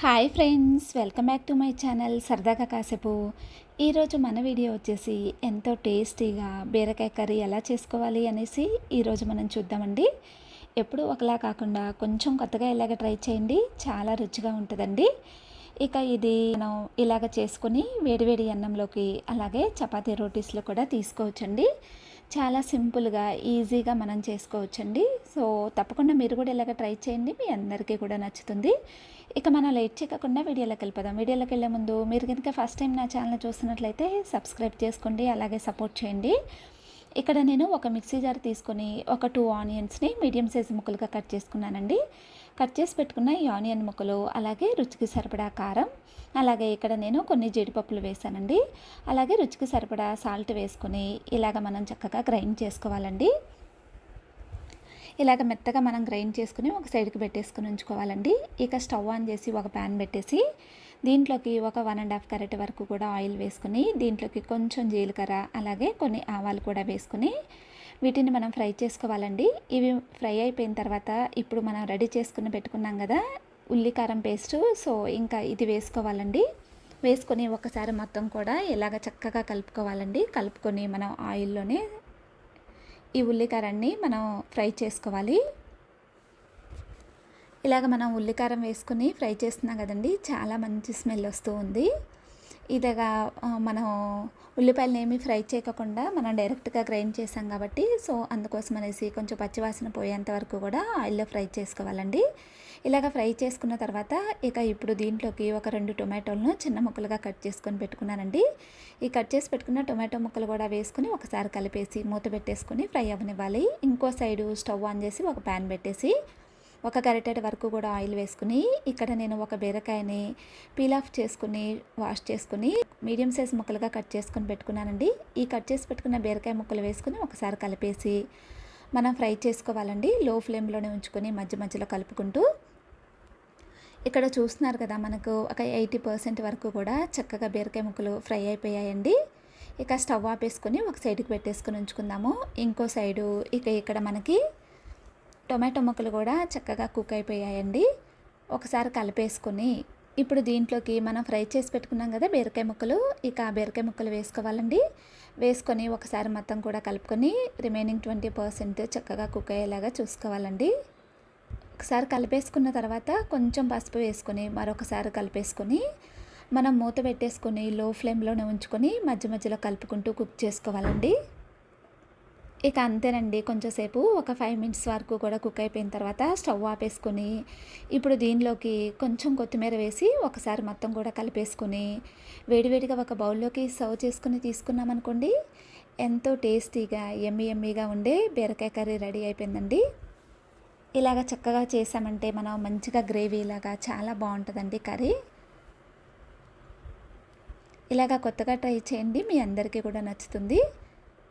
Hi friends welcome back to my channel సరదాగా కాసేపు. ఈరోజు మన వీడియో వచ్చేసి ఎంతో టేస్టీగా బీరకాయ కర్రీ ఎలా చేసుకోవాలి అనేసి ఈరోజు మనం చూద్దామండి. ఎప్పుడు ఒకలా కాకుండా కొంచెం కొత్తగా ఇలాగ ట్రై చేయండి చాలా రుచిగా ఉంటుందండి. ఇక ఇది మనం ఇలాగ చేసుకొని వేడివేడి అన్నంలోకి అలాగే చపాతీ రోటీస్లో కూడా తీసుకోవచ్చండి. చాలా సింపుల్గా ఈజీగా మనం చేసుకోవచ్చండి. సో తప్పకుండా మీరు కూడా ఇలాగ ట్రై చేయండి. మీ అందరికీ కూడా నచ్చుతుంది. ఇక మనం లేట్ చేయకుండా వీడియోలోకి వెళ్ళిపోదాం. వీడియోలోకి వెళ్ళే ముందు మీరు కనుక ఫస్ట్ టైం నా ఛానల్ చూస్తున్నట్లయితే సబ్స్క్రైబ్ చేసుకోండి. అలాగే సపోర్ట్ చేయండి. ఇక్కడ నేను ఒక మిక్సీ జార్ తీసుకొని ఒక టూ ఆనియన్స్ని మీడియం సైజ్ ముక్కలుగా కట్ చేసుకున్నానండి. కట్ చేసి పెట్టుకున్న ఈ ఆనియన్ ముక్కలు అలాగే రుచికి సరిపడా కారం అలాగే ఇక్కడ నేను కొన్ని జీడిపప్పులు వేసానండి. అలాగే రుచికి సరిపడా సాల్ట్ వేసుకొని ఇలాగ మనం చక్కగా గ్రైండ్ చేసుకోవాలండి. ఇలాగ మెత్తగా మనం గ్రైండ్ చేసుకుని ఒక సైడ్కి పెట్టేసుకుని ఉంచుకోవాలండి. ఇక స్టవ్ ఆన్ చేసి ఒక ప్యాన్ పెట్టేసి దీంట్లోకి ఒక వన్ అండ్ హాఫ్ కరెక్ట్ వరకు కూడా ఆయిల్ వేసుకుని దీంట్లోకి కొంచెం జీలకర్ర అలాగే కొన్ని ఆవాలు కూడా వేసుకుని వీటిని మనం ఫ్రై చేసుకోవాలండి. ఇవి ఫ్రై అయిపోయిన తర్వాత ఇప్పుడు మనం రెడీ చేసుకుని పెట్టుకున్నాం కదా ఉల్లికారం పేస్ట్. సో ఇంకా ఇది వేసుకోవాలండి. వేసుకొని ఒకసారి మొత్తం కూడా ఇలాగ చక్కగా కలుపుకోవాలండి. కలుపుకొని మనం ఆయిల్లోనే ఈ ఉల్లికారాన్ని మనం ఫ్రై చేసుకోవాలి. ఇలాగ మనం ఉల్లికారం వేసుకుని ఫ్రై చేస్తున్నాం కదండి. చాలా మంచి స్మెల్ వస్తూ ఉంది. ఇదిగా మనం ఉల్లిపాయలను ఏమీ ఫ్రై చేయకుండా మనం డైరెక్ట్గా గ్రైండ్ చేసాం కాబట్టి సో అందుకోసం అనేసి కొంచెం పచ్చివాసన పోయేంత వరకు కూడా ఆయిల్లో ఫ్రై చేసుకోవాలండి. ఇలాగ ఫ్రై చేసుకున్న తర్వాత ఇక ఇప్పుడు దీంట్లోకి ఒక రెండు టొమాటోలను చిన్న ముక్కలుగా కట్ చేసుకొని పెట్టుకున్నానండి. ఈ కట్ చేసి పెట్టుకున్న టొమాటో ముక్కలు కూడా వేసుకుని ఒకసారి కలిపేసి మూత పెట్టేసుకొని ఫ్రై అవ్వనివ్వాలి. ఇంకో సైడు స్టవ్ ఆన్ చేసి ఒక ప్యాన్ పెట్టేసి ఒక గరిటెడ్ వరకు కూడా ఆయిల్ వేసుకుని ఇక్కడ నేను ఒక బీరకాయని పీల్ ఆఫ్ చేసుకుని వాష్ చేసుకుని మీడియం సైజ్ ముక్కలుగా కట్ చేసుకుని పెట్టుకున్నానండి. ఈ కట్ చేసి పెట్టుకున్న బీరకాయ ముక్కలు వేసుకుని ఒకసారి కలిపేసి మనం ఫ్రై చేసుకోవాలండి. లో ఫ్లేమ్లోనే ఉంచుకొని మధ్య మధ్యలో కలుపుకుంటూ. ఇక్కడ చూస్తున్నారు కదా మనకు ఒక ఎయిటీ పర్సెంట్ వరకు కూడా చక్కగా బీరకాయ ముక్కలు ఫ్రై అయిపోయాయండి. ఇక స్టవ్ ఆపేసుకొని ఒక సైడ్కి పెట్టేసుకొని ఉంచుకుందాము. ఇంకో సైడు ఇక ఇక్కడ మనకి టొమాటో ముక్కలు కూడా చక్కగా కుక్ అయిపోయాయండి. ఒకసారి కలిపేసుకొని ఇప్పుడు దీంట్లోకి మనం ఫ్రై చేసి పెట్టుకున్నాం కదా బీరకాయ ముక్కలు ఇక ఆ బీరకాయ ముక్కలు వేసుకోవాలండి. వేసుకొని ఒకసారి మొత్తం కూడా కలుపుకొని రిమైనింగ్ ట్వంటీ పర్సెంట్ చక్కగా కుక్ అయ్యేలాగా చూసుకోవాలండి. ఒకసారి కలిపేసుకున్న తర్వాత కొంచెం పసుపు వేసుకొని మరొకసారి కలిపేసుకొని మనం మూత పెట్టేసుకొని లో ఫ్లేమ్లోనే ఉంచుకొని మధ్య మధ్యలో కలుపుకుంటూ కుక్ చేసుకోవాలండి. ఇక అంతేనండి. కొంచెంసేపు ఒక ఫైవ్ మినిట్స్ వరకు కూడా కుక్ అయిపోయిన తర్వాత స్టవ్ ఆపేసుకొని ఇప్పుడు దీనిలోకి కొంచెం కొత్తిమీర వేసి ఒకసారి మొత్తం కూడా కలిపేసుకొని వేడివేడిగా ఒక బౌల్లోకి సర్వ్ చేసుకుని తీసుకున్నామనుకోండి ఎంతో టేస్టీగా ఎమ్మి ఎమ్మిగా ఉండే బీరకాయ కర్రీ రెడీ అయిపోయిందండి. ఇలాగ చక్కగా చేసామంటే మనం మంచిగా గ్రేవీ లాగా చాలా బాగుంటుందండి కర్రీ. ఇలాగ కొత్తగా ట్రై చేయండి. మీ అందరికీ కూడా నచ్చుతుంది.